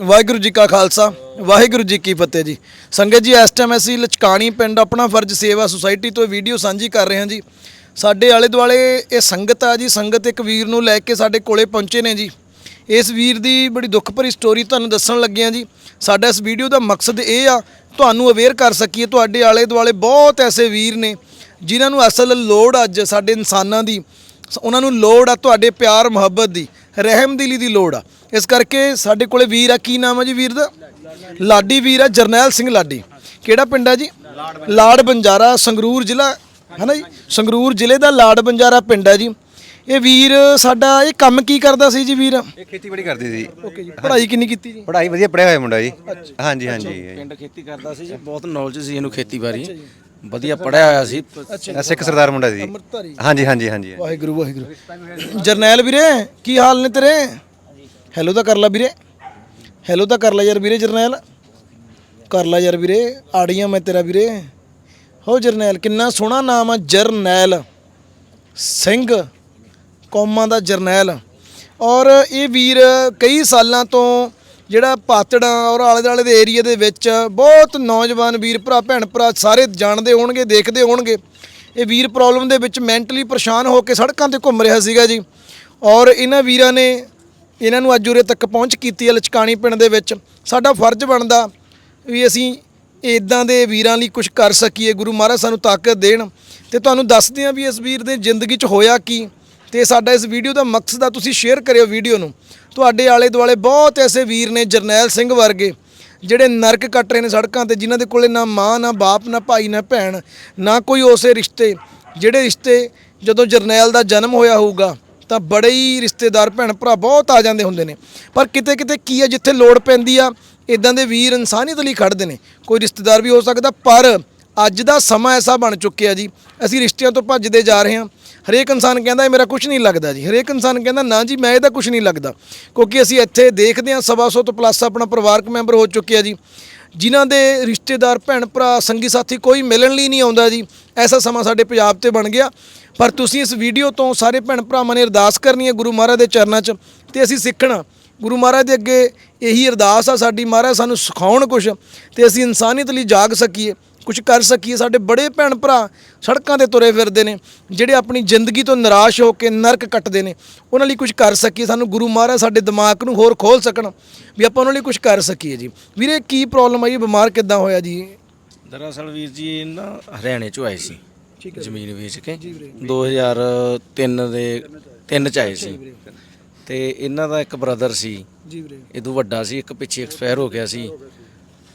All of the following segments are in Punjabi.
ਵਾਹਿਗੁਰੂ ਜੀ ਕਾ ਖਾਲਸਾ, ਵਾਹਿਗੁਰੂ ਜੀ ਕੀ ਫਤਿਹ ਜੀ। ਸੰਗਤ ਜੀ, ਇਸ ਟਾਈਮ ਅਸੀਂ ਲਚਕਾਣੀ ਪਿੰਡ ਆਪਣਾ ਫਰਜ਼ ਸੇਵਾ ਸੁਸਾਇਟੀ ਤੋਂ ਵੀਡੀਓ ਸਾਂਝੀ ਕਰ ਰਹੇ ਹਾਂ ਜੀ। ਸਾਡੇ ਆਲੇ ਦੁਆਲੇ ਇਹ ਸੰਗਤ ਆ ਜੀ, ਸੰਗਤ ਇੱਕ ਵੀਰ ਨੂੰ ਲੈ ਕੇ ਸਾਡੇ ਕੋਲੇ ਪਹੁੰਚੇ ਨੇ ਜੀ। ਇਸ ਵੀਰ ਦੀ ਬੜੀ ਦੁੱਖ ਭਰੀ ਸਟੋਰੀ ਤੁਹਾਨੂੰ ਦੱਸਣ ਲੱਗੇ ਹਾਂ ਜੀ। ਸਾਡਾ ਇਸ ਵੀਡੀਓ ਦਾ ਮਕਸਦ ਇਹ ਆ, ਤੁਹਾਨੂੰ ਅਵੇਅਰ ਕਰ ਸਕੀਏ, ਤੁਹਾਡੇ ਆਲੇ ਦੁਆਲੇ ਬਹੁਤ ਐਸੇ ਵੀਰ ਨੇ, ਜਿਨ੍ਹਾਂ ਨੂੰ ਅਸਲ ਲੋੜ ਅੱਜ ਸਾਡੇ ਇਨਸਾਨਾਂ ਦੀ। ਉਹਨਾਂ ਨੂੰ ਲੋੜ ਆ ਤੁਹਾਡੇ ਪਿਆਰ ਮੁਹੱਬਤ ਦੀ ਰਹਿਮ ਦਿਲੀ ਦੀ ਲੋੜ ਆ। ਇਸ ਕਰਕੇ ਸਾਡੇ ਕੋਲੇ ਵੀਰ ਆ ਕੀ ਨਾਮ ਆ ਜੀ ਵੀਰ ਦਾ? ਲਾਡੀ ਵੀਰ ਆ ਜਰਨੈਲ ਸਿੰਘ ਲਾਡੀ। ਕਿਹੜਾ ਪਿੰਡ ਆ ਜੀ? ਲਾੜ ਬੰਜਾਰਾ ਸੰਗਰੂਰ ਜ਼ਿਲ੍ਹਾ ਹੈ ਨਾ ਜੀ? ਸੰਗਰੂਰ ਜ਼ਿਲ੍ਹੇ ਦਾ ਲਾੜ ਬੰਜਾਰਾ ਪਿੰਡ ਆ ਜੀ। ਇਹ ਵੀਰ ਸਾਡਾ ਇਹ ਕੰਮ ਕੀ ਕਰਦਾ ਸੀ ਜੀ ਵੀਰ? ਇਹ ਖੇਤੀਬਾੜੀ ਕਰਦੀ ਸੀ। ਓਕੇ ਜੀ ਪੜ੍ਹਾਈ ਕਿੰਨੀ ਕੀਤੀ ਜੀ? ਪੜ੍ਹਾਈ ਵਧੀਆ ਪੜਿਆ ਹੋਇਆ ਮੁੰਡਾ ਜੀ। ਹਾਂਜੀ ਹਾਂਜੀ। ਪਿੰਡ ਖੇਤੀ ਕਰਦਾ ਸੀ ਜੀ ਬਹੁਤ ਨੌਲੇਜ ਸੀ ਇਹਨੂੰ ਖੇਤੀਬਾੜੀ। ਵਧੀਆ ਪੜਿਆ ਹੋਇਆ ਸੀ। ਸਿੱਖ ਸਰਦਾਰ ਮੁੰਡਾ ਸੀ। ਅੰਮ੍ਰਿਤਧਾਰੀ। ਹਾਂਜੀ ਹਾਂਜੀ ਹਾਂਜੀ। ਵਾਹਿਗੁਰੂ ਵਾਹਿਗੁਰੂ। ਜਰਨੈਲ ਵੀਰੇ ਕੀ ਹਾਲ ਨੇ ਤੇਰੇ? ਹੈਲੋ ਤਾਂ ਕਰ ਲੈ ਵੀਰੇ। ਹੈਲੋ ਤਾਂ ਕਰ ਲੈ ਯਾਰ ਵੀਰੇ ਜਰਨੈਲ। ਕਰ ਲੈ ਯਾਰ ਵੀਰੇ ਆੜੀਆਂ ਮੈਂ ਤੇਰਾ ਵੀਰੇ। ਹੋ ਜਰਨੈਲ ਕਿੰਨਾ ਸੋਹਣਾ ਨਾਮ ਆ ਜਰਨੈਲ। ਸਿੰਘ ਕੌਮਾਂ ਦਾ ਜਰਨੈਲ। ਔਰ ਇਹ ਵੀਰ ਕਈ ਸਾਲਾਂ ਤੋਂ ਜਿਹੜਾ ਪਾਤੜਾਂ ਔਰ ਆਲੇ ਦੁਆਲੇ ਦੇ ਏਰੀਆ ਦੇ ਵਿੱਚ ਬਹੁਤ ਨੌਜਵਾਨ ਵੀਰ ਭਰਾ, ਭੈਣ ਭਰਾ ਸਾਰੇ ਜਾਣਦੇ ਹੋਣਗੇ, ਦੇਖਦੇ ਹੋਣਗੇ। ਇਹ ਵੀਰ ਪ੍ਰੋਬਲਮ ਦੇ ਵਿੱਚ ਮੈਂਟਲੀ ਪਰੇਸ਼ਾਨ ਹੋ ਕੇ ਸੜਕਾਂ ਤੇ ਘੁੰਮ ਰਿਹਾ ਸੀਗਾ ਜੀ। ਔਰ ਇਹਨਾਂ ਵੀਰਾਂ ਨੇ ਇਹਨਾਂ ਨੂੰ ਅੱਜ ਉਰੇ ਤੱਕ ਪਹੁੰਚ ਕੀਤੀ ਹੈ ਲਚਕਾਣੀ ਪਿੰਡ ਦੇ ਵਿੱਚ। ਸਾਡਾ ਫਰਜ਼ ਬਣਦਾ ਵੀ ਅਸੀਂ ਇਦਾਂ ਦੇ ਵੀਰਾਂ ਲਈ ਕੁਝ ਕਰ ਸਕੀਏ। ਗੁਰੂ ਮਹਾਰਾਜ ਸਾਨੂੰ ਤਾਕਤ ਦੇਣ। ਤੇ ਤੁਹਾਨੂੰ ਦੱਸਦੇ ਹਾਂ ਵੀ ਇਸ ਵੀਰ ਦੇ ਜ਼ਿੰਦਗੀ 'ਚ ਹੋਇਆ ਕੀ। ਤੇ ਸਾਡਾ ਇਸ ਵੀਡੀਓ ਦਾ ਮਕਸਦ ਆ ਤੁਸੀਂ ਸ਼ੇਅਰ ਕਰਿਓ ਵੀਡੀਓ ਨੂੰ। ਤੁਹਾਡੇ ਆਲੇ ਦੁਆਲੇ ਬਹੁਤ ਐਸੇ ਵੀਰ ਨੇ ਜਰਨੈਲ ਸਿੰਘ ਵਰਗੇ, ਜਿਹੜੇ ਨਰਕ ਕੱਟ ਰਹੇ ਨੇ ਸੜਕਾਂ ਤੇ, ਜਿਨ੍ਹਾਂ ਦੇ ਕੋਲੇ ਨਾ ਮਾਂ, ਨਾ ਬਾਪ, ਨਾ ਭਾਈ, ਨਾ ਭੈਣ, ਨਾ ਕੋਈ ਉਸੇ ਰਿਸ਼ਤੇ। ਜਿਹੜੇ ਰਿਸ਼ਤੇ ਜਦੋਂ ਜਰਨੈਲ ਦਾ ਜਨਮ ਹੋਇਆ ਹੋਊਗਾ, ਤਾਂ ਬੜੇ ਹੀ ਰਿਸ਼ਤੇਦਾਰ ਭੈਣ ਭਰਾ ਬਹੁਤ ਆ ਜਾਂਦੇ ਹੁੰਦੇ ਨੇ। ਪਰ ਕਿਤੇ ਕਿਤੇ ਕੀ ਹੈ ਜਿੱਥੇ ਲੋੜ ਪੈਂਦੀ ਆ ਇਦਾਂ ਦੇ ਵੀਰ ਇਨਸਾਨੀਅਤ ਲਈ ਖੜਦੇ ਨੇ। ਕੋਈ ਰਿਸ਼ਤੇਦਾਰ ਵੀ ਹੋ ਸਕਦਾ, ਪਰ ਅੱਜ ਦਾ ਸਮਾਂ ਐਸਾ ਬਣ ਚੁੱਕਿਆ ਜੀ, ਅਸੀਂ ਰਿਸ਼ਤਿਆਂ ਤੋਂ ਭੱਜਦੇ ਜਾ ਰਹੇ ਹਾਂ। ਹਰੇਕ ਇਨਸਾਨ ਕਹਿੰਦਾ ਇਹ ਮੇਰਾ ਕੁਝ ਨਹੀਂ ਲੱਗਦਾ ਜੀ। ਹਰੇਕ ਇਨਸਾਨ ਕਹਿੰਦਾ, ਨਾ ਜੀ, ਮੈਂ ਇਹਦਾ ਕੁਝ ਨਹੀਂ ਲੱਗਦਾ। ਕਿਉਂਕਿ ਅਸੀਂ ਇੱਥੇ ਦੇਖਦੇ ਹਾਂ ਸਵਾ ਸੌ ਤੋਂ ਪਲੱਸ ਆਪਣਾ ਪਰਿਵਾਰਕ ਮੈਂਬਰ ਹੋ ਚੁੱਕਿਆ ਜੀ। ਜਿਨ੍ਹਾਂ ਦੇ ਰਿਸ਼ਤੇਦਾਰ, ਭੈਣ, ਭਰਾ, ਸੰਗੀ ਸਾਥੀ ਕੋਈ ਮਿਲਣ ਲਈ ਨਹੀਂ ਆਉਂਦਾ ਜੀ। ਐਸਾ ਸਮਾਂ ਸਾਡੇ ਪੰਜਾਬ ਤੇ ਬਣ ਗਿਆ। ਪਰ ਤੁਸੀਂ ਇਸ ਵੀਡੀਓ ਤੋਂ ਸਾਰੇ ਭੈਣ ਭਰਾਵਾਂ ਨੇ ਅਰਦਾਸ ਕਰਨੀ ਹੈ ਗੁਰੂ ਮਹਾਰਾਜ ਦੇ ਚਰਨਾਂ 'ਚ ਤੇ ਅਸੀਂ ਸਿੱਖਣਾ। ਗੁਰੂ ਮਹਾਰਾਜ ਦੇ ਅੱਗੇ ਇਹੀ ਅਰਦਾਸ ਆ ਸਾਡੀ। ਮਹਾਰਾਜ ਸਾਨੂੰ ਸਿਖਾਉਣ ਕੁਝ ਤੇ ਅਸੀਂ ਇਨਸਾਨੀਅਤ ਲਈ ਜਾਗ ਸਕੀਏ। ਕੁਝ ਕਰ ਸਕੀਏ। ਸਾਡੇ ਬੜੇ ਭੈਣ ਭਰਾ ਸੜਕਾਂ ਤੇ ਤੁਰੇ ਫਿਰਦੇ ਨੇ ਜਿਹੜੇ ਆਪਣੀ ਜ਼ਿੰਦਗੀ ਤੋਂ ਨਿਰਾਸ਼ ਹੋ ਕੇ ਨਰਕ ਕੱਟਦੇ ਨੇ। ਉਹਨਾਂ ਲਈ ਕੁਝ ਕਰ ਸਕੀਏ। ਸਾਨੂੰ ਗੁਰੂ ਮਹਾਰਾਜ ਸਾਡੇ ਦਿਮਾਗ ਨੂੰ ਹੋਰ ਖੋਲ ਸਕਣ ਵੀ ਆਪਾਂ ਉਹਨਾਂ ਲਈ ਕੁਝ ਕਰ ਸਕੀਏ ਜੀ। ਵੀਰੇ ਕੀ ਪ੍ਰੋਬਲਮ ਆਈ? ਬਿਮਾਰ ਕਿੱਦਾਂ ਹੋਇਆ ਜੀ? ਦਰਅਸਲ ਵੀਰ ਜੀ ਇਹ ਨਾ ਹਰਿਆਣੇ ਚੋਂ ਆਏ ਸੀ। ਜ਼ਮੀਨ ਵੇਚ ਕੇ। 2003 ਦੇ ਤਿੰਨ ਚ ਆਏ ਸੀ। ਤੇ ਇਹਨਾਂ ਦਾ ਇੱਕ ਬ੍ਰਦਰ ਸੀ। ਜੀ ਵੀਰੇ। ਇਹ ਤੋਂ ਵੱਡਾ ਸੀ ਇੱਕ ਪਿੱਛੇ ਐਕਸਪਾਇਰ ਹੋ ਗਿਆ ਸੀ।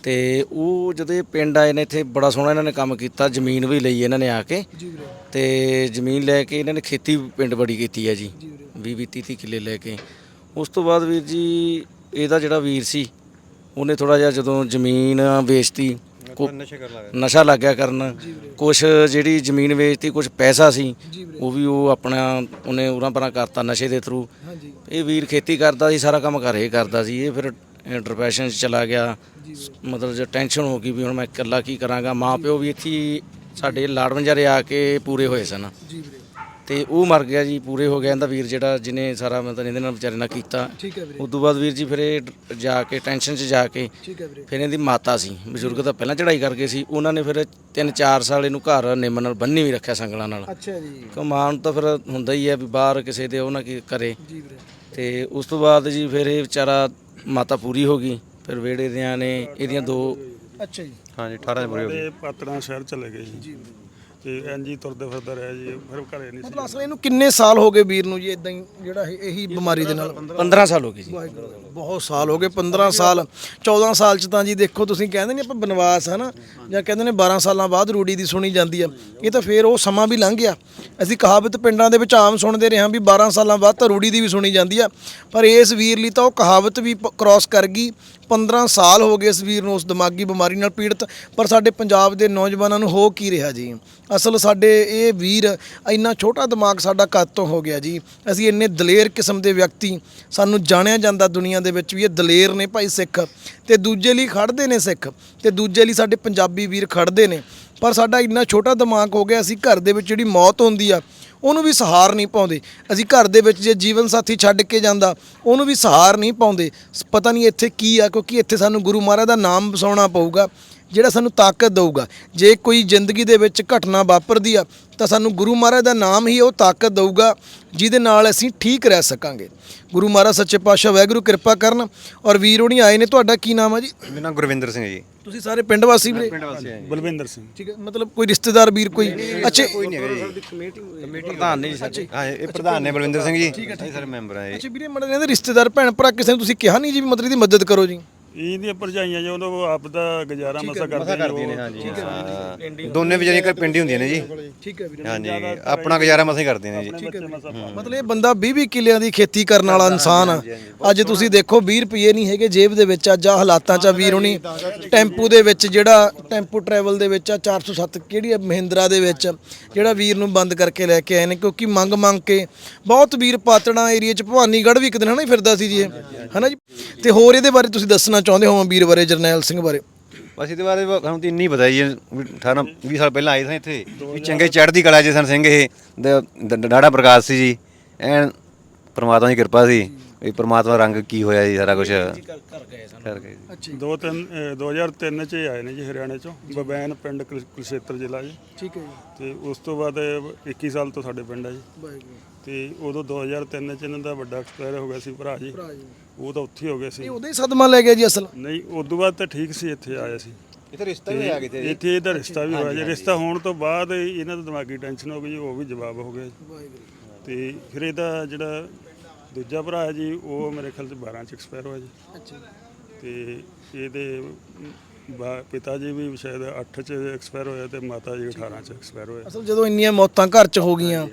ਤੇ ਉਹ ਜਦੋਂ ਇਹ ਪਿੰਡ ਆਏ ਨੇ ਇੱਥੇ ਬੜਾ ਸੋਹਣਾ ਇਹਨਾਂ ਨੇ ਕੰਮ ਕੀਤਾ ਜ਼ਮੀਨ ਵੀ ਲਈ ਇਹਨਾਂ ਨੇ ਆ ਕੇ। ਜੀ ਵੀਰੇ। ਤੇ ਜ਼ਮੀਨ ਲੈ ਕੇ ਇਹਨਾਂ ਨੇ ਖੇਤੀ ਪਿੰਡ ਬੜੀ ਕੀਤੀ ਹੈ ਜੀ 20 20 30 ਕਿੱਲੇ ਲੈ ਕੇ। ਉਸ ਤੋਂ ਬਾਅਦ ਵੀਰ ਜੀ ਇਹਦਾ ਜਿਹੜਾ ਵੀਰ ਸੀ ਉਹਨੇ ਥੋੜਾ ਜਿਹਾ ਜਦੋਂ ਜ਼ਮੀਨ ਵੇਚਤੀ ਕੋ- ਨਸ਼ਾ ਕਰ ਲਾਇਆ ਨਸ਼ਾ ਲੱਗ ਗਿਆ ਕਰਨ। ਕੁਛ ਜਿਹੜੀ ਜ਼ਮੀਨ ਵੇਚਤੀ ਕੁਛ ਪੈਸਾ ਸੀ ਉਹ ਵੀ ਉਹ ਆਪਣਾ ਉਹਨੇ ਉਰਾਂ ਪਰਾਂ ਕਰਤਾ ਨਸ਼ੇ ਦੇ ਥਰੂ ਹਾਂਜੀ। ਇਹ ਵੀਰ ਖੇਤੀ ਕਰਦਾ ਸੀ ਸਾਰਾ ਕੰਮ ਘਰੇ ਕਰਦਾ ਸੀ। ਇਹ ਫਿਰ ਡਿਪਰੈਸ਼ਨ 'ਚ ਚਲਾ ਗਿਆ। ਮਤਲਬ ਜੇ ਟੈਨਸ਼ਨ ਹੋ ਗਈ ਵੀ ਹੁਣ ਮੈਂ ਇਕੱਲਾ ਕੀ ਕਰਾਂਗਾ ਮਾਂ ਪਿਓ ਵੀ ਇੱਥੇ ਹੀ ਸਾਡੇ ਲਾੜਵੰਜਾਰੇ ਆ ਕੇ ਪੂਰੇ ਹੋਏ ਸਨ। ਜੀ ਵੀਰੇ। ਤੇ ਉਹ ਮਰ ਗਿਆ ਜੀ ਪੂਰੇ ਹੋ ਗਿਆ ਇਹਦਾ ਵੀਰ ਜਿਹੜਾ ਜਿਹਨੇ ਸਾਰਾ ਮਤਲਬ ਇਹਦੇ ਨਾਲ ਵਿਚਾਰੇ ਨਾਲ ਕੀਤਾ। ਠੀਕ ਹੈ ਵੀਰੇ। ਉਸ ਤੋਂ ਬਾਅਦ ਵੀਰ ਜੀ ਫਿਰ ਇਹ ਡ- ਜਾ ਕੇ ਟੈਨਸ਼ਨ 'ਚ ਜਾ ਕੇ ਠੀਕ ਹੈ ਵੀਰੇ। ਫਿਰ ਇਹਦੀ ਮਾਤਾ ਸੀ। ਬਜ਼ੁਰਗ ਤਾਂ ਪਹਿਲਾਂ ਚੜਾਈ ਕਰ ਗਏ ਸੀ। ਉਹਨਾਂ ਨੇ ਫਿਰ 3-4 ਸਾਲ ਇਹਨੂੰ ਘਰ ਨਿੰਮ ਨਾਲ ਬੰਨੀ ਵੀ ਰੱਖਿਆ ਸੰਗਲਾਂ ਨਾਲ। ਅੱਛਾ ਜੀ। ਕਿਉਂ ਮਾਂ ਨੂੰ ਤਾਂ ਫਿਰ ਹੁੰਦਾ ਹੀ ਹੈ ਵੀ ਬਾਹਰ ਕਿਸੇ ਦੇ ਉਹ ਨਾ ਕੀ ਕਰੇ। ਜੀ ਵੀਰੇ। ਤੇ ਉਸ ਤੋਂ ਬਾਅਦ ਜੀ ਫਿਰ ਇਹ ਵਿਚਾਰਾ ਮਾਤਾ ਪੂਰੀ ਹੋ ਗਈ ਫਿਰ ਵੇੜੇ ਦਿਆਂ ਨੇ ਇਹਦੀਆਂ ਦੋ ਅੱਛਾ ਜੀ। ਹਾਂਜੀ 18 ਦੇ ਪੂਰੇ ਹੋ ਗਏ। ਤੇ ਪਾਤੜਾਂ ਸ਼ਹਿਰ ਚਲੇ ਗਏ ਜੀ। ਤੇ ਹੀ ਤੁਰਦੇ ਫਿਰਦਾ ਰਿਹਾ ਜੀ ਫਿਰ ਘਰੇ ਨਹੀਂ ਸੀ ਮਤਲਬ ਅਸਲ ਇਹਨੂੰ ਕਿੰਨੇ ਸਾਲ ਹੋ ਗਏ ਵੀਰ ਨੂੰ ਜੀ ਇਦਾਂ ਹੀ ਜਿਹੜਾ ਇਹ- ਇਹੀ ਬਿਮਾਰੀ ਦੇ ਨਾਲ? 15 ਸਾਲ ਹੋ ਗਏ ਜੀ। ਬਹੁਤ ਸਾਲ ਹੋ ਗਏ 15 ਸਾਲ 14 ਸਾਲ ਚ ਤਾਂ ਜੀ ਦੇਖੋ ਤੁਸੀਂ ਕਹਿੰਦੇ ਨੇ ਆਪਾਂ ਬਨਵਾਸ ਹੈ ਨਾ ਜਾਂ ਕਹਿੰਦੇ ਨੇ 12 ਸਾਲਾਂ ਬਾਅਦ ਰੂੜੀ ਦੀ ਸੁਣੀ ਜਾਂਦੀ ਆ। ਇਹ ਤਾਂ ਫੇਰ ਉਹ ਸਮਾਂ ਵੀ ਲੰਘ ਗਿਆ। ਅਸੀਂ ਕਹਾਵਤ ਪਿੰਡਾਂ ਦੇ ਵਿੱਚ ਆਮ ਸੁਣਦੇ ਰਹੇ ਹਾਂ ਵੀ 12 ਸਾਲਾਂ ਬਾਅਦ ਤਾਂ ਰੂੜੀ ਦੀ ਵੀ ਸੁਣੀ ਜਾਂਦੀ ਆ। ਪਰ ਇਸ ਵੀਰ ਲਈ ਤਾਂ ਉਹ ਕਹਾਵਤ ਵੀ ਕ੍ਰਾਸ ਕਰ ਗਈ। 15 ਸਾਲ ਹੋ ਗਏ ਇਸ ਵੀਰ ਨੂੰ ਉਸ ਦਿਮਾਗੀ ਬਿਮਾਰੀ ਨਾਲ ਪੀੜਤ। ਪਰ ਸਾਡੇ ਪੰਜਾਬ ਦੇ ਨੌਜਵਾਨਾਂ ਨੂੰ ਹੋ ਕੀ ਰਿਹਾ ਜੀ? ਅਸਲ ਸਾਡੇ ਇਹ ਵੀਰ ਇੰਨਾ ਛੋਟਾ ਦਿਮਾਗ ਸਾਡਾ ਕਦ ਤੋਂ ਹੋ ਗਿਆ ਜੀ। ਅਸੀਂ ਇੰਨੇ ਦਲੇਰ ਕਿਸਮ ਦੇ ਵਿਅਕਤੀ। ਸਾਨੂੰ ਜਾਣਿਆ ਜਾਂਦਾ ਦੁਨੀਆ ਦੇ ਵਿੱਚ ਵੀ ਇਹ ਦਲੇਰ ਨੇ ਭਾਈ ਸਿੱਖ ਤੇ ਦੂਜੇ ਲਈ ਖੜਦੇ ਨੇ ਸਿੱਖ ਤੇ ਦੂਜੇ ਲਈ ਸਾਡੇ ਪੰਜਾਬੀ ਵੀਰ ਖੜਦੇ ਨੇ। ਪਰ ਸਾਡਾ ਇੰਨਾ ਛੋਟਾ ਦਿਮਾਗ ਹੋ ਗਿਆ, ਅਸੀਂ ਘਰ ਦੇ ਵਿੱਚ ਜਿਹੜੀ ਮੌਤ ਹੁੰਦੀ ਆ, ਉਹਨੂੰ ਵੀ ਸਹਾਰ ਨਹੀਂ ਪਾਉਂਦੇ। ਅਸੀਂ ਘਰ ਦੇ ਵਿੱਚ ਜੇ ਜੀਵਨ ਸਾਥੀ ਛੱਡ ਕੇ ਜਾਂਦਾ, ਉਹਨੂੰ ਵੀ ਸਹਾਰ ਨਹੀਂ ਪਾਉਂਦੇ। ਪਤਾ ਨਹੀਂ ਇੱਥੇ ਕੀ ਆ, ਕਿਉਂਕਿ ਇੱਥੇ ਸਾਨੂੰ ਗੁਰੂ ਮਹਾਰਾਜ ਦਾ ਨਾਮ ਵਸਾਉਣਾ ਪਊਗਾ। ਜਿਹੜਾ ਸਾਨੂੰ ਤਾਕਤ ਦਊਗਾ। ਜੇ ਕੋਈ ਜ਼ਿੰਦਗੀ ਦੇ ਵਿੱਚ ਘਟਨਾ ਵਾਪਰਦੀ ਆ ਤਾਂ ਸਾਨੂੰ ਗੁਰੂ ਮਹਾਰਾਜ ਦਾ ਨਾਮ ਹੀ ਉਹ ਤਾਕਤ ਦਊਗਾ ਜਿਹਦੇ ਨਾਲ ਅਸੀਂ ਠੀਕ ਰਹਿ ਸਕਾਂਗੇ। ਗੁਰੂ ਮਹਾਰਾਜ ਸੱਚੇ ਪਾਤਸ਼ਾਹ ਵਾਹਿਗੁਰੂ ਕਿਰਪਾ ਕਰਨ। ਔਰ ਵੀਰ ਹੋਣੀ ਆਏ ਨੇ ਤੁਹਾਡਾ ਕੀ ਨਾਮ ਆ ਜੀ? ਮੇਰਾ ਨਾਮ ਗੁਰਵਿੰਦਰ ਸਿੰਘ ਹੈ ਜੀ। ਤੁਸੀਂ ਸਾਰੇ ਪਿੰਡ ਵਾਸੀ ਵੀਰੇ? ਪਿੰਡ ਵਾਸੀ ਹੈ ਬਲਵਿੰਦਰ ਸਿੰਘ। ਠੀਕ ਹੈ ਮਤਲਬ ਕੋਈ ਰਿਸ਼ਤੇਦਾਰ ਵੀਰ ਕੋਈ? ਅੱਛਾ ਕੋਈ ਨਹੀਂ ਹੈਗਾ ਜੀ। ਕਮੇਟੀ ਪ੍ਰਧਾਨ ਨੇ ਜੀ ਸਾਡੇ। ਹਾਂ ਇਹ ਪ੍ਰਧਾਨ ਨੇ ਬਲਵਿੰਦਰ ਸਿੰਘ ਜੀ। ਅਸੀਂ ਸਾਰੇ ਮੈਂਬਰ ਆ ਜੀ। ਅੱਛਾ ਵੀਰੇ ਮੜੇ ਨੇ ਰਿਸ਼ਤੇਦਾਰ ਭੈਣ ਭਰਾ ਕਿਸੇ ਨੂੰ ਤੁਸੀਂ ਕਿਹਾ ਨਹੀਂ ਜੀ ਵੀ ਮਤਲਬ ਦੀ ਮਦਦ ਕਰੋ ਜੀ? ਇਹਦੀਆਂ ਭਰਜਾਈਆਂ ਜੋ ਉਹ ਆਪ ਦਾ ਗੁਜ਼ਾਰਾ ਮਸਾ ਕਰਦੇ ਕਰਦੀਆਂ ਨੇ ਹਾਂਜੀ। ਹਾਂ। ਦੋਨੇ ਵਿਚਾਰੀਆਂ ਘਰ ਪਿੰਡ ਹੀ ਹੁੰਦੀਆਂ ਨੇ ਜੀ। ਠੀਕ ਹੈ ਵੀਰੇ। ਹਾਂਜੀ। ਆਪਣਾ ਗੁਜ਼ਾਰਾ ਮਸਾਂ ਹੀ ਕਰਦੀਆਂ ਨੇ ਜੀ। ਮਤਲਬ ਇਹ ਬੰਦਾ 20 20 ਕਿੱਲਿਆਂ ਦੀ ਖੇਤੀ ਕਰਨ ਵਾਲਾ ਇਨਸਾਨ ਆ। ਅੱਜ ਤੁਸੀਂ ਦੇਖੋ 20 ਰੁਪਏ ਨਹੀਂ ਹੈਗੇ ਜੇਬ ਦੇ ਵਿੱਚ। ਅੱਜ ਆ ਹਾਲਾਤਾਂ 'ਚ ਵੀਰ ਹੁਣੀ। ਟੈਂਪੂ ਦੇ ਵਿੱਚ ਜਿਹੜਾ ਟੈਂਪੂ ਟਰੈਵਲ ਦੇ ਵਿੱਚ ਆ 407 ਕਿਹੜੀ ਆ ਮਹਿੰਦਰਾ ਦੇ ਵਿੱਚ। ਜਿਹੜਾ ਵੀਰ ਨੂੰ ਬੰਦ ਕਰਕੇ ਲੈ ਕੇ ਆਏ ਨੇ ਕਿਉਂਕਿ ਮੰਗ ਮੰਗ ਕੇ ਬਹੁਤ ਵੀਰ ਪਾਤੜਾਂ ਏਰੀਆ 'ਚ ਭਵਾਨੀਗੜ੍ਹ ਵੀ ਇੱਕ ਦਿਨ ਹਨਾ ਫਿਰਦਾ ਸੀ ਜੀ ਹਨਾ ਜੀ? ਤੇ ਹੋਰ ਇਹਦੇ ਬਾਰੇ ਤੁਸੀਂ ਦੱਸਣਾ ਚਾਹੁੰਦੇ ਹੋ ਵੀਰ ਬਾਰੇ, ਜਰਨੈਲ ਸਿੰਘ ਬਾਰੇ? ਬਸ ਇਹਦੇ ਬਾਰੇ ਬ- ਸਾਨੂੰ ਤਾਂ ਇੰਨੀ ਪਤਾ ਜੀ, ਵੀ 18 20 ਸਾਲ ਪਹਿਲਾਂ ਆਏ ਸਨ ਇੱਥੇ, ਵੀ ਚੰਗੇ ਚੜ੍ਹਦੀ ਕਲਾ 'ਚ ਸਨ ਸਿੰਘ ਇਹ, ਦ- ਡਾੜਾ ਪ੍ਰਕਾਸ਼ ਸੀ ਜੀ, ਐਨ ਪਰਮਾਤਮਾ ਦੀ ਕਿਰਪਾ ਸੀ। ਵੀ ਪ੍ਰਮਾਤਮਾ ਰੰਗ ਕੀ ਹੋਇਆ ਜੀ ਸਾਰਾ ਕੁਝ ਘਰ ਗਏ ਸਨ। ਕਰ ਗਏ ਅੱਛਾ ਦੋ ਤਿੰਨ ਅਹ 2003 ਚ ਹੀ ਆਏ ਨੇ ਜੀ ਹਰਿਆਣੇ ਚੋਂ ਬਬੈਨ ਪਿੰਡ ਕੁਲ- ਕੁਲਸ਼ੇਤਰ ਜ਼ਿਲ੍ਹਾ ਜੀ। ਠੀਕ ਹੈ ਜੀ। ਤੇ ਉਸ ਤੋਂ ਬਾਅਦ ਇਹ 21 ਸਾਲ ਤੋਂ ਸਾਡੇ ਪਿੰਡ ਆ ਜੀ। ਵਾਹਿਗੁਰੂ। ਤੇ ਉਦੋਂ 2003 ਚ ਇਹਨਾਂ ਦਾ ਵੱਡਾ ਐਕਸਪਾਇਰ ਹੋ ਗਿਆ ਸੀ ਭਰਾ ਜੀ। ਭਰਾ ਜੀ। ਉਹ ਤਾਂ ਉੱਥੇ ਹੀ ਹੋ ਗਿਆ ਸੀ। ਇਹ ਉਹਦਾ ਹੀ ਸਦਮਾ ਲੈ ਗਿਆ ਜੀ ਅਸਲ। ਨਹੀਂ ਉਸ ਤੋਂ ਬਾਅਦ ਤਾਂ ਠੀਕ ਸੀ ਇੱਥੇ ਆਇਆ ਸੀ। ਇੱਥੇ ਰਿਸ਼ਤਾ ਵੀ ਆ ਗਿਆ ਇੱਥੇ ਇਹਦਾ ਰਿਸ਼ਤਾ ਵੀ ਹੋਇਆ ਜੀ। ਰਿਸ਼ਤਾ ਹੋਣ ਤੋਂ ਬਾਅਦ ਇਹਨਾਂ ਦਾ ਦਿਮਾਗੀ ਟੈਨਸ਼ਨ ਹੋ ਗਈ ਜੀ ਉਹ ਵੀ ਜਵਾਬ ਹੋ ਗਿਆ ਜੀ। ਵਾਹਿਗੁਰੂ। ਤੇ ਫਿਰ ਇਹਦਾ ਜਿਹੜਾ ਦੂਜਾ ਭਰਾ ਹੈ ਜੀ ਉਹ ਮੇਰੇ ਖਿਆਲ ਚ 12 ਚ ਐਕਸਪਾਇਰ ਹੋਇਆ ਜੀ। ਅੱਛਾ। ਤੇ ਇਹਦੇ ਪਿਤਾ ਜੀ ਵੀ ਸ਼ਾਇਦ 8 ਚ ਐਕਸਪਾਇਰ ਹੋਇਆ ਤੇ ਮਾਤਾ ਜੀ 18 ਚ ਐਕਸਪਾਇਰ ਹੋਇਆ। ਅਸਲ ਜਦੋਂ ਇੰਨੀਆਂ ਮੌਤਾਂ ਘਰ 'ਚ ਹੋ ਗਈਆਂ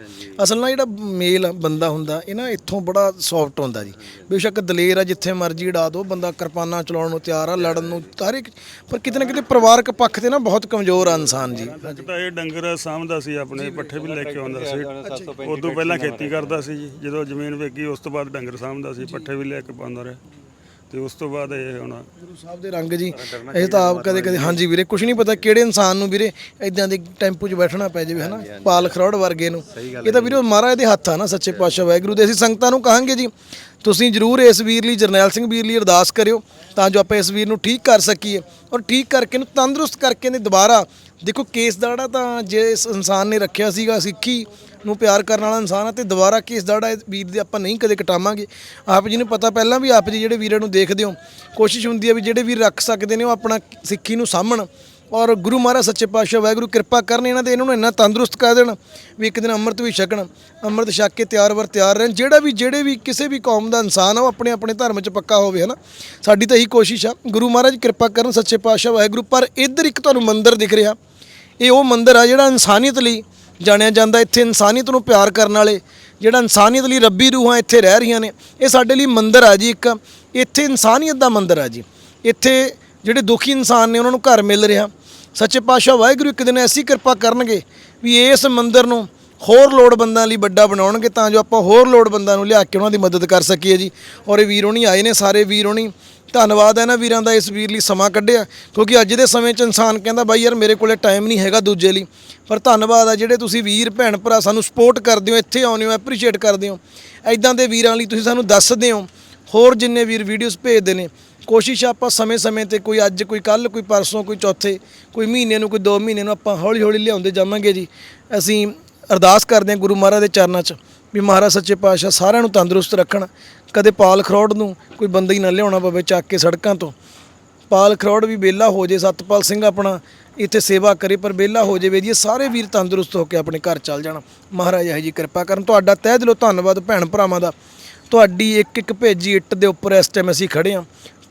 ਅਸਲ ਨਾਲ ਜਿਹੜਾ ਮੇਲ ਬੰਦਾ ਹੁੰਦਾ ਇਹ ਨਾ ਇੱਥੋਂ ਬੜਾ ਸੌਫਟ ਹੁੰਦਾ ਜੀ। ਬੇਸ਼ੱਕ ਦਲੇਰ ਆ ਜਿੱਥੇ ਮਰਜ਼ੀ ਉਡਾ ਦੋ ਬੰਦਾ ਕਿਰਪਾਨਾਂ ਚਲਾਉਣ ਨੂੰ ਤਿਆਰ ਆ ਲੜਨ ਨੂੰ ਹਰ ਇੱਕ ਪਰ ਕਿਤੇ ਨਾ ਕਿਤੇ ਪਰਿਵਾਰਕ ਪੱਖ ਤੇ ਨਾ ਬਹੁਤ ਕਮਜ਼ੋਰ ਆ ਇਨਸਾਨ ਜੀ। ਤਾਂ ਇਹ ਡੰਗਰ ਸਾਂਭਦਾ ਸੀ ਆਪਣੇ ਪੱਠੇ ਵੀ ਲੈ ਕੇ ਆਉਂਦਾ ਸੀ। ਉਦੋਂ ਪਹਿਲਾਂ ਖੇਤੀ ਕਰਦਾ ਸੀ ਜੀ। ਜਦੋਂ ਜ਼ਮੀਨ ਵੇਗੀ ਉਸ ਤੋਂ ਬਾਅਦ ਡੰਗਰ ਸਾਂਭਦਾ ਸੀ ਪੱਠੇ ਵੀ ਲੈ ਕੇ ਪਾਉਂਦਾ ਰਿਹਾ। ਤੇ ਉਸ ਤੋਂ ਬਾਅਦ ਇਹ ਹੁਣ ਗੁਰੂ ਸਾਹਿਬ ਦੇ ਰੰਗ ਜੀ ਇਹ ਤਾਂ ਆਪ ਕਦੇ ਕਦੇ ਹਾਂਜੀ ਵੀਰੇ ਕੁਝ ਨਹੀਂ ਪਤਾ ਕਿਹੜੇ ਇਨਸਾਨ ਨੂੰ ਵੀਰੇ ਇਦਾਂ ਦੇ ਟੈਂਪੂ 'ਚ ਬੈਠਣਾ ਪੈ ਜਾਵੇ ਹਨਾ? ਪਾਲ ਖਰੋੜ ਵਰਗੇ ਨੂੰ। ਇਹ ਤਾਂ ਵੀਰੇ ਮਹਾਰਾਜ ਦੇ ਹੱਥ ਆ ਨਾ ਸੱਚੇ ਪਾਤਸ਼ਾਹ ਵਾਹਿਗੁਰੂ ਦੇ। ਅਸੀਂ ਸੰਗਤਾਂ ਨੂੰ ਕਹਾਂਗੇ ਜੀ ਤੁਸੀਂ ਜਰੂਰ ਇਸ ਵੀਰ ਲਈ, ਜਰਨੈਲ ਸਿੰਘ ਵੀਰ ਲਈ ਅਰਦਾਸ ਕਰਿਓ ਤਾਂ ਜੋ ਆਪਾਂ ਇਸ ਵੀਰ ਨੂੰ ਠੀਕ ਕਰ ਸਕੀਏ ਔਰ ਠੀਕ ਕਰਕੇ ਨੂੰ ਤੰਦਰੁਸਤ ਕਰਕੇ ਨੇ ਦੁਬਾਰਾ ਦੇਖੋ ਕੇਸ ਦਾੜਾ ਤਾਂ ਜੇ ਇਸ ਇਨਸਾਨ ਨੇ ਰੱਖਿਆ ਸੀਗਾ ਸਿੱਖੀ ਨੂੰ ਪਿਆਰ ਕਰਨ ਵਾਲਾ ਇਨਸਾਨ ਆ ਤੇ ਦੁਬਾਰਾ ਕੇਸ ਦਾੜਾ ਇਹ ਵੀਰ ਦੇ ਆਪਾਂ ਨਹੀਂ ਕਦੇ ਕਟਾਵਾਂਗੇ। ਆਪ ਜੀ ਨੂੰ ਪਤਾ ਪਹਿਲਾਂ ਵੀ ਆਪ ਜੀ ਜਿਹੜੇ ਵੀਰਾਂ ਨੂੰ ਦੇਖਦੇ ਹੋ, ਕੋਸ਼ਿਸ਼ ਹੁੰਦੀ ਹੈ ਵੀ ਜਿਹੜੇ ਵੀਰ ਰੱਖ ਸਕਦੇ ਨੇ ਉਹ ਆਪਣਾ ਸਿੱਖੀ ਨੂੰ ਸਾਂਭਣ। ਔਰ ਗੁਰੂ ਮਹਾਰਾਜ ਸੱਚੇ ਪਾਤਸ਼ਾਹ ਵਾਹਿਗੁਰੂ ਕਿਰਪਾ ਕਰਨ ਇਹਨਾਂ ਦੇ, ਇਹਨਾਂ ਨੂੰ ਇੰਨਾ ਤੰਦਰੁਸਤ ਕਰ ਦੇਣ ਵੀ ਇੱਕ ਦਿਨ ਅੰਮ੍ਰਿਤ ਵੀ ਛਕਣ, ਅੰਮ੍ਰਿਤ ਛਕ ਕੇ ਤਿਆਰ ਵਰ ਤਿਆਰ ਰਹਿਣ। ਜਿਹੜਾ ਵੀ, ਜਿਹੜੇ ਵੀ ਕਿਸੇ ਵੀ ਕੌਮ ਦਾ ਇਨਸਾਨ ਆ, ਉਹ ਆਪਣੇ ਆਪਣੇ ਧਰਮ 'ਚ ਪੱਕਾ ਹੋਵੇ, ਹਨਾ? ਸਾਡੀ ਤਾਂ ਇਹੀ ਕੋਸ਼ਿਸ਼ ਆ। ਗੁਰੂ ਮਹਾਰਾਜ ਕਿਰਪਾ ਕਰਨ ਸੱਚੇ ਪਾਤਸ਼ਾਹ ਵਾਹਿਗੁਰੂ, ਪਰ ਇੱਧਰ ਇੱਕ ਤੁਹਾਨੂੰ ਮੰਦਿਰ ਦਿਖ ਰਿਹਾ। ਇਹ ਉਹ ਮੰਦਿਰ ਆ ਜਿਹੜਾ ਇਨਸਾਨੀਅਤ ਲਈ ਜਾਣਿਆ ਜਾਂਦਾ। ਇੱਥੇ ਇਨਸਾਨੀਅਤ ਨੂੰ ਪਿਆਰ ਕਰਨ ਵਾਲੇ, ਜਿਹੜਾ ਇਨਸਾਨੀਅਤ ਲਈ ਰੱਬੀ ਰੂਹਾਂ ਇੱਥੇ ਰਹਿ ਰਹੀਆਂ ਨੇ, ਇਹ ਸਾਡੇ ਲਈ ਮੰਦਿਰ ਆ ਜੀ ਇੱਕ। ਇੱਥੇ ਇਨਸਾਨੀਅਤ ਦਾ ਮੰਦਿਰ ਆ ਜੀ। ਇੱਥੇ ਜਿਹੜੇ ਦੁਖੀ ਇਨਸਾਨ ਨੇ, ਉਹਨਾਂ ਨੂੰ ਘਰ ਮਿਲ ਰਿਹਾ। ਸੱਚੇ ਪਾਤਸ਼ਾਹ ਵਾਹਿਗੁਰੂ ਇੱਕ ਦਿਨ ਐਸੀ ਕਿਰਪਾ ਕਰਨਗੇ ਵੀ ਇਸ ਮੰਦਿਰ ਨੂੰ ਹੋਰ ਲੋੜਵੰਦਾਂ ਲਈ ਵੱਡਾ ਬਣਾਉਣਗੇ ਤਾਂ ਜੋ ਆਪਾਂ ਹੋਰ ਲੋੜਵੰਦਾਂ ਨੂੰ ਲਿਆ ਕੇ ਉਹਨਾਂ ਦੀ ਮਦਦ ਕਰ ਸਕੀਏ ਜੀ। ਔਰ ਇਹ ਵੀਰ ਹੋਣੀ ਆਏ ਨੇ ਸਾਰੇ ਵੀਰ ਹੋਣੀ। ਧੰਨਵਾਦ ਹੈ ਨਾ ਵੀਰਾਂ ਦਾ ਇਸ ਵੀਰ ਲਈ ਸਮਾਂ ਕੱਢਿਆ। ਕਿਉਂਕਿ ਅੱਜ ਦੇ ਸਮੇਂ 'ਚ ਇਨਸਾਨ ਕਹਿੰਦਾ, ਬਾਈ ਯਾਰ ਮੇਰੇ ਕੋਲੇ ਟਾਈਮ ਨਹੀਂ ਹੈਗਾ ਦੂਜੇ ਲਈ। ਪਰ ਧੰਨਵਾਦ ਆ ਜਿਹੜੇ ਤੁਸੀਂ ਵੀਰ, ਭੈਣ, ਭਰਾ ਸਾਨੂੰ ਸਪੋਰਟ ਕਰਦੇ ਹੋ, ਇੱਥੇ ਆਉਂਦੇ ਹੋ ਐਪਰੀਸ਼ੀਏਟ ਕਰਦੇ ਹੋ। ਐਦਾਂ ਦੇ ਵੀਰਾਂ ਲਈ ਤੁਸੀਂ ਸਾਨੂੰ ਦੱਸਦੇ ਹੋ। ਹੋਰ ਜਿੰਨੇ ਵੀਰ ਵੀਡੀਓਜ਼ ਭੇਜਦੇ ਨੇ ਕੋਸ਼ਿਸ਼ ਆਪਾਂ ਸਮੇਂ-ਸਮੇਂ ਤੇ ਕੋਈ ਅੱਜ, ਕੋਈ ਕੱਲ ਕੋਈ ਪਰਸੋਂ, ਕੋਈ ਚੌਥੇ, ਕੋਈ ਮਹੀਨੇ ਨੂੰ, ਕੋਈ 2 ਮਹੀਨੇ ਨੂੰ ਆਪਾਂ ਹੌਲੀ-ਹੌਲੀ ਲਿਆਉਂਦੇ ਜਾਵਾਂਗੇ ਜੀ। ਅਸੀਂ ਅਰਦਾਸ ਕਰਦੇ ਹਾਂ ਗੁਰੂ ਮਹਾਰਾਜ ਦੇ ਚਰਨਾਂ 'ਚ ਵੀ ਮਹਾਰਾਜ ਸੱਚੇ ਪਾਤਸ਼ਾਹ ਸਾਰਿਆਂ ਨੂੰ ਤੰਦਰੁਸਤ ਰੱਖਣ। ਕਦੇ ਪਾਲ ਖਰੋੜ ਨੂੰ ਕੋਈ ਬੰਦਾ ਹੀ ਨਾ ਲਿਆਉਣਾ ਪਵੇ ਚੱਕ ਕੇ ਸੜਕਾਂ ਤੋਂ। ਪਾਲ ਖਰੋੜ ਵੀ ਬੇਲਾ ਹੋ ਜੇ, ਸਤਪਾਲ ਸਿੰਘ ਆਪਣਾ ਇੱਥੇ ਸੇਵਾ ਕਰੇ, ਪਰ ਬੇਲਾ ਹੋ ਜਾਵੇ ਜੀ, ਇਹ ਸਾਰੇ ਵੀਰ ਤੰਦਰੁਸਤ ਹੋ ਕੇ ਆਪਣੇ ਘਰ ਚੱਲ ਜਾਣ। ਮਹਾਰਾਜ ਇਹ ਜੀ ਕਿਰਪਾ ਕਰਨ। ਤੁਹਾਡਾ ਤਹਿ ਦਿਲੋਂ ਧੰਨਵਾਦ ਭੈਣ ਭਰਾਵਾਂ ਦਾ। ਤੁਹਾਡੀ ਇੱਕ ਇੱਕ ਭੇਜੀ ਇੱਟ ਦੇ ਉੱਪਰ ਇਸ ਟਾਈਮ ਅਸੀਂ ਖੜੇ ਹਾਂ।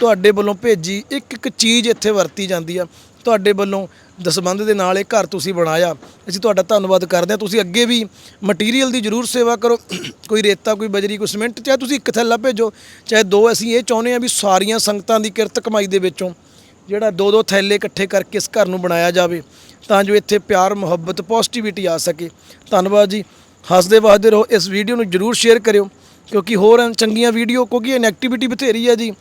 ਤੁਹਾਡੇ ਵੱਲੋਂ ਭੇਜੀ ਇੱਕ ਇੱਕ ਚੀਜ਼ ਇੱਥੇ ਵਰਤੀ ਜਾਂਦੀ ਆ। ਤੁਹਾਡੇ ਵੱਲੋਂ ਦਸਬੰਧ ਦੇ ਨਾਲ ਇਹ ਘਰ ਤੁਸੀਂ ਬਣਾਇਆ। ਅਸੀਂ ਤੁਹਾਡਾ ਧੰਨਵਾਦ ਕਰਦੇ ਹਾਂ। ਤੁਸੀਂ ਅੱਗੇ ਵੀ ਮਟੀਰੀਅਲ ਦੀ ਜ਼ਰੂਰ ਸੇਵਾ ਕਰੋ। ਕੋਈ ਰੇਤਾ, ਕੋਈ ਬਜਰੀ, ਕੋਈ ਸਿਮੈਂਟ ਚਾਹੇ ਤੁਸੀਂ ਇੱਕ ਥੈਲਾ ਭੇਜੋ, ਚਾਹੇ ਦੋ, ਅਸੀਂ ਇਹ ਚਾਹੁੰਦੇ ਹਾਂ ਵੀ ਸਾਰੀਆਂ ਸੰਗਤਾਂ ਦੀ ਕਿਰਤ ਕਮਾਈ ਦੇ ਵਿੱਚੋਂ ਜਿਹੜਾ ਦੋ ਦੋ ਥੈਲੇ ਇਕੱਠੇ ਕਰਕੇ ਇਸ ਘਰ ਨੂੰ ਬਣਾਇਆ ਜਾਵੇ, ਤਾਂ ਜੋ ਇੱਥੇ ਪਿਆਰ, ਮੁਹੱਬਤ ਪੋਜ਼ਿਟਿਵਿਟੀ ਆ ਸਕੇ। ਧੰਨਵਾਦ ਜੀ। ਹੱਸਦੇ ਵਸਦੇ ਰਹੋ। ਇਸ ਵੀਡੀਓ ਨੂੰ ਜਰੂਰ ਸ਼ੇਅਰ ਕਰਿਓ। ਕਿਉਂਕਿ ਹੋਰ ਚੰਗੀਆਂ ਵੀਡੀਓ ਕਿਉਂਕਿ ਇਨਐਕਟੀਵਿਟੀ ਬਥੇਰੀ ਹੈ ਜੀ।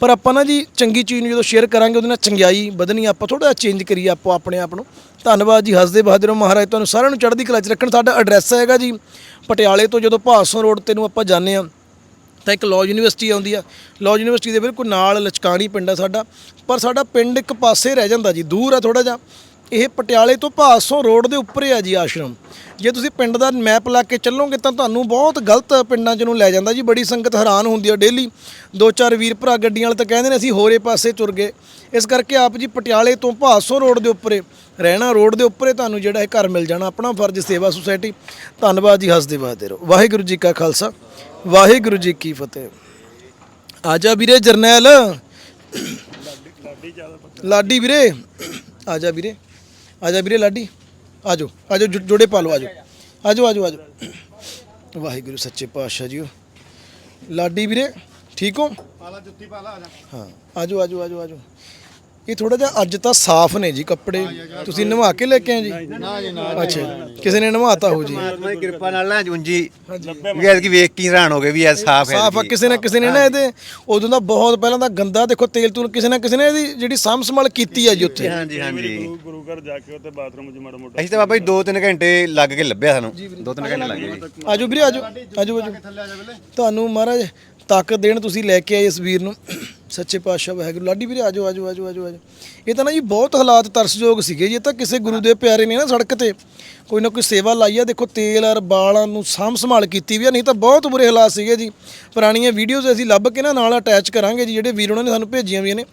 ਪਰ ਆਪਾਂ ਨਾ ਜੀ ਚੰਗੀ ਚੀਜ਼ ਨੂੰ ਜਦੋਂ ਸ਼ੇਅਰ ਕਰਾਂਗੇ, ਉਹਦੇ ਨਾਲ ਚੰਗਿਆਈ ਵਧਣੀ, ਆਪਾਂ ਥੋੜਾ ਚੇਂਜ ਕਰੀਏ ਆਪੋ ਆਪਣੇ ਆਪ ਨੂੰ। ਧੰਨਵਾਦ ਜੀ, ਹੱਸਦੇ ਬਹਾਦਰ ਮਹਾਰਾਜ, ਤੁਹਾਨੂੰ ਸਾਰਿਆਂ ਨੂੰ ਚੜ੍ਹਦੀ ਕਲਾ 'ਚ ਰੱਖਣ। ਸਾਡਾ ਐਡਰੈਸ ਹੈਗਾ ਜੀ, ਪਟਿਆਲੇ ਤੋਂ ਜਦੋਂ ਭਾਸੋਂ ਰੋਡ ਤੇ ਨੂੰ ਆਪਾਂ ਜਾਂਦੇ ਆ ਤਾਂ ਇੱਕ ਲਾਅ ਯੂਨੀਵਰਸਿਟੀ ਆਉਂਦੀ ਆ। ਲਾਅ ਯੂਨੀਵਰਸਿਟੀ ਦੇ ਬਿਲਕੁਲ ਨਾਲ ਲਚਕਾਣੀ ਪਿੰਡ ਆ ਸਾਡਾ। ਪਰ ਸਾਡਾ ਪਿੰਡ ਇੱਕ ਪਾਸੇ ਰਹਿ ਜਾਂਦਾ ਜੀ, ਦੂਰ ਆ ਥੋੜਾ ਜਿਹਾ। ਇਹ ਪਟਿਆਲੇ ਤੋਂ ਭਾਸੋਂ ਰੋਡ ਦੇ ਉੱਪਰ ਹੀ ਆ ਜੀ ਆਸ਼ਰਮ। ਜੇ ਤੁਸੀਂ ਪਿੰਡ ਦਾ ਮੈਪ ਲਾ ਕੇ ਚੱਲੋਗੇ ਤਾਂ ਤੁਹਾਨੂੰ ਬਹੁਤ ਗਲਤ ਪਿੰਡਾਂ 'ਚ ਨੂੰ ਲੈ ਜਾਂਦਾ ਜੀ। ਬੜੀ ਸੰਗਤ ਹੈਰਾਨ ਹੁੰਦੀ ਆ ਡੇਲੀ। ਦੋ ਚਾਰ ਵੀਰ ਭਰਾ ਗੱਡੀਆਂ ਵਾਲੇ ਤਾਂ ਕਹਿੰਦੇ ਨੇ ਅਸੀਂ ਹੋਰੇ ਪਾਸੇ ਤੁਰ ਗਏ। ਇਸ ਕਰਕੇ ਆਪ ਜੀ ਪਟਿਆਲੇ ਤੋਂ ਭਾਸੋਂ ਰੋਡ ਦੇ ਉੱਪਰ ਰਹਿਣਾ ਰੋਡ ਦੇ ਉੱਪਰ ਹੀ ਤੁਹਾਨੂੰ ਜਿਹੜਾ ਇਹ ਘਰ ਮਿਲ ਜਾਣਾ। ਆਪਣਾ ਫਰਜ਼ ਸੇਵਾ ਸੁਸਾਇਟੀ। ਧੰਨਵਾਦ ਜੀ ਹੱਸਦੇ ਬਾਦੇ ਰਹੋ। ਵਾਹਿਗੁਰੂ ਜੀ ਕਾ ਖਾਲਸਾ। ਵਾਹਿਗੁਰੂ ਜੀ ਕੀ ਫਤਿਹ। ਆਜਾ ਵੀਰੇ ਜਰਨੈਲ। ਲਾਡੀ ਵੀਰੇ। ਆਜਾ ਵੀਰੇ। ਆਜਾ ਵੀਰੇ ਲਾਡੀ ਆਜੋ ਆਜੋ ਜੁ- ਜੋੜੇ ਪਾ ਲਓ ਆਜੋ ਆਜੋ ਆਜੋ ਆਜੋ ਵਾਹਿਗੁਰੂ ਸੱਚੇ ਪਾਤਸ਼ਾਹ ਜੀਓ। ਲਾਡੀ ਵੀਰੇ ਠੀਕ ਹੋ? ਪਾਲਾ ਜੁੱਤੀ ਪਾਲਾ ਹਾਂ ਆਜੋ ਆਜੋ ਆਜੋ ਆਜੋ ਇਹ ਥੋੜਾ ਜਿਹਾ ਅੱਜ ਤਾਂ ਸਾਫ਼ ਨੇ ਜੀ ਕੱਪੜੇ। ਤੁਸੀਂ ਨਵਾ ਕੇ ਲੈ ਕੇ ਆਏ ਜੀ? ਨਾ ਜੀ ਨਾ ਅੱਛਾ ਕਿਸੇ ਨੇ ਨਵਾਤਾ ਹੋ ਜੀ? ਪਰਮਾਤਮਾ ਦੀ ਕਿਰਪਾ ਨਾਲ ਨਾ ਉਂਜੀ ਵੀ ਐਤਕੀ ਵੇਖ ਕੇ ਹੀ ਹੈਰਾਨ ਹੋ ਗਏ ਵੀ ਇਹ ਸਾਫ਼ ਹੈ ਸਾਫ਼ ਆ ਕਿਸੇ ਨਾ ਕਿਸੇ ਨੇ ਨਾ ਇਹਦੇ ਉਦੋਂ ਦਾ ਬਹੁਤ ਪਹਿਲਾਂ ਦਾ ਗੰਦਾ ਦੇਖੋ ਤੇਲ ਤੂਲ ਕਿਸੇ ਨਾ ਕਿਸੇ ਨੇ ਇਹਦੀ ਜਿਹੜੀ ਸਾਂਭ ਸੰਭਾਲ ਕੀਤੀ ਹੈ ਜੀ ਉੱਥੇ। ਹਾਂਜੀ ਹਾਂਜੀ ਗੁਰੂ ਗੁਰੂ ਘਰ ਜਾ ਕੇ ਉੱਥੇ ਬਾਥਰੂਮ 'ਚ ਮਾੜਾ ਮੋਟਾ ਅਸੀਂ ਤਾਂ ਬਾਬਾ ਜੀ 2-3 ਘੰਟੇ ਲੱਗ ਕੇ ਲੱਭਿਆ ਸਾਨੂੰ। 2-3 ਘੰਟੇ ਲੱਗ ਗਏ। ਜੀ ਆਜੋ ਵੀਰੇ ਆਜੋ। ਆਜੋ ਆਜੋ। ਤੁਹਾਨੂੰ ਮਹਾਰਾਜ ਤਾਕਤ ਦੇਣ ਤੁਸੀਂ ਲੈ ਕੇ ਆਏ ਇਸ ਵੀਰ ਨੂੰ। ਸੱਚੇ ਪਾਤਸ਼ਾਹ ਵਾਹਿਗੁਰੂ। ਲਾਡੀ ਵੀਰੇ, ਆਜੋ ਆਜੋ ਆਜੋ ਆਜੋ ਆਜੋ। ਇਹ ਤਾਂ ਨਾ ਜੀ ਬਹੁਤ ਹਾਲਾਤ ਤਰਸਯੋਗ ਸੀਗੇ। ਜੀ ਇਹ ਤਾਂ ਕਿਸੇ ਗੁਰੂ ਦੇ ਪਿਆਰੇ ਨੇ ਨਾ ਸੜਕ ਤੇ ਕੋਈ ਨਾ ਕੋਈ ਸੇਵਾ ਲਾਈ ਆ। ਦੇਖੋ, ਤੇਲ ਔਰ ਬਾਲਾਂ ਨੂੰ ਸਾਂਭ ਸੰਭਾਲ ਕੀਤੀ ਵੀ ਆ। ਨਹੀਂ ਤਾਂ ਬਹੁਤ ਬੁਰੇ ਹਾਲਾਤ ਸੀਗੇ ਜੀ। ਪੁਰਾਣੀਆਂ ਵੀਡੀਓਜ਼ ਅਸੀਂ ਲੱਭ ਕੇ ਨਾ ਨਾਲ ਅਟੈਚ ਕਰਾਂਗੇ ਜੀ, ਜਿਹੜੇ ਵੀਰ ਉਹਨਾਂ ਨੇ ਸਾਨੂੰ ਭੇਜੀਆਂ ਵੀ ਨੇ।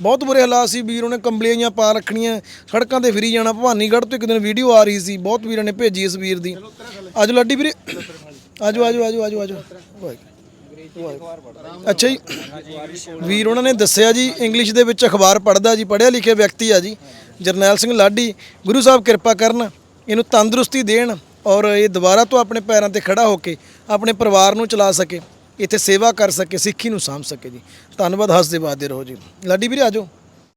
ਬਹੁਤ ਬੁਰੇ ਹਾਲਾਤ ਸੀ। ਵੀਰ ਉਹਨੇ ਕੰਬਲੀਆਂ ਜਿਹੀਆਂ ਪਾ ਰੱਖਣੀਆਂ। ਸੜਕਾਂ ਤੇ ਫਿਰੀ ਜਾਣਾ। ਭਵਾਨੀਗੜ੍ਹ ਤੋਂ ਇੱਕ ਦਿਨ ਵੀਡੀਓ ਆ ਰਹੀ ਸੀ। ਬਹੁਤ ਵੀਰਾਂ ਨੇ ਭੇਜੀ ਇਸ ਵੀਰ ਦੀ। ਆਜੋ ਲਾਡੀ ਵੀਰੇ। ਆਜੋ ਆਜੋ ਆਜੋ ਆਜੋ ਆਜੋ। ਅੱਛਾ ਜੀ। ਵੀਰ ਉਹਨਾਂ ਨੇ ਦੱਸਿਆ ਜੀ ਇੰਗਲਿਸ਼ ਦੇ ਵਿੱਚ ਅਖਬਾਰ ਪੜ੍ਹਦਾ ਜੀ, ਪੜ੍ਹਿਆ ਲਿਖਿਆ ਵਿਅਕਤੀ ਆ ਜੀ, ਜਰਨੈਲ ਸਿੰਘ ਲਾਡੀ। ਗੁਰੂ ਸਾਹਿਬ ਕਿਰਪਾ ਕਰਨ, ਇਹਨੂੰ ਤੰਦਰੁਸਤੀ ਦੇਣ ਔਰ ਇਹ ਦੁਬਾਰਾ ਤੋਂ ਆਪਣੇ ਪੈਰਾਂ ਤੇ ਖੜਾ ਹੋ ਕੇ ਆਪਣੇ ਪਰਿਵਾਰ ਨੂੰ ਚਲਾ ਸਕੇ, ਇੱਥੇ ਸੇਵਾ ਕਰ ਸਕੇ, ਸਿੱਖੀ ਨੂੰ ਸਾਂਭ ਸਕੇ ਜੀ। ਧੰਨਵਾਦ ਹੱਸਦੇ ਬਾਦੇ ਰਹੋ ਜੀ। ਲਾਡੀ ਵੀਰੇ ਆਜੋ